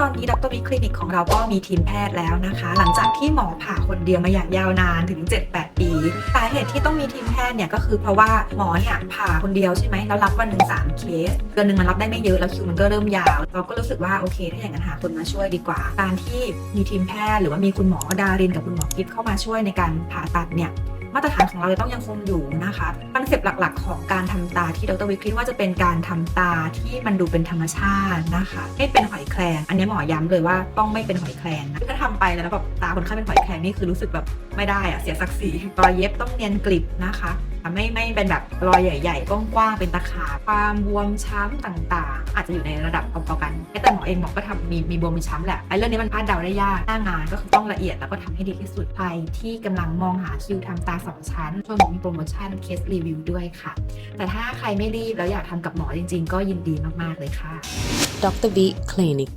ตอนนี้ดรวิคลินิกของเราก็มีทีมแพทย์แล้วนะคะ หลังจากที่หมอผ่าคนเดียวมาอย่างยาวนานถึง 7-8 ปีสาเหตุที่ต้องมีทีมแพทย์เนี่ยก็คือเพราะว่าหมอเนี่ยผ่าคนเดียวใช่ไหมแล้วรับวันหนึ่งสามเคสเดือนหนึ่งมันรับได้ไม่เยอะแล้วคิวมันก็เริ่มยาว เราก็รู้สึกว่าโอเคถ้าอย่างนั้นหาคนมาช่วยดีกว่า การที่มีทีมแพทย์ หรือว่ามีคุณหมอดารินกับคุณหมอกิฟเข้ามาช่วยในการผ่าตัดเนี่ย มาตรฐานของเราจะต้องยังคงอยู่นะคะคอนเซปต์หลัก ๆ ของการทำตาที่ดรวิคคิดว่าจะเป็นการทำตาที่มันดูเป็นธรรมชาตินะคะไม่เป็นหอยแครงอันนี้หมอย้ำเลยว่าต้องไม่เป็นหอยแครงนะถ้าทำไปแล้วแบบตาคนไข้เป็นหอยแครงนี่คือรู้สึกแบบไม่ได้อะเสียศักดิ์ศรีรอยเย็บต้องเนียนกริบนะคะ ไม่ไม่เป็นแบบรอยใหญ่ๆกว้างๆเป็นตะขาบความบวมช้ำต่างๆ อาจจะอยู่ในระดับพอๆกันแต่หมอเองหมอก็ทำมีมีบวมมีช้ำแหละไอ้เรื่องนี้มันคาดเดาได้ยากหน้างานก็คือต้องละเอียดแล้วก็ทำให้ดีที่สุดใครที่กำลังมองหาคิวทำตาสองชั้นช่วงนี้มีโปรโมชั่นเคสรีวิวด้วยค่ะ แต่ถ้าใครไม่รีบแล้วอยากทำกับหมอจริง ๆ ก็ยินดีมากๆเลยค่ะ Dr. V Clinic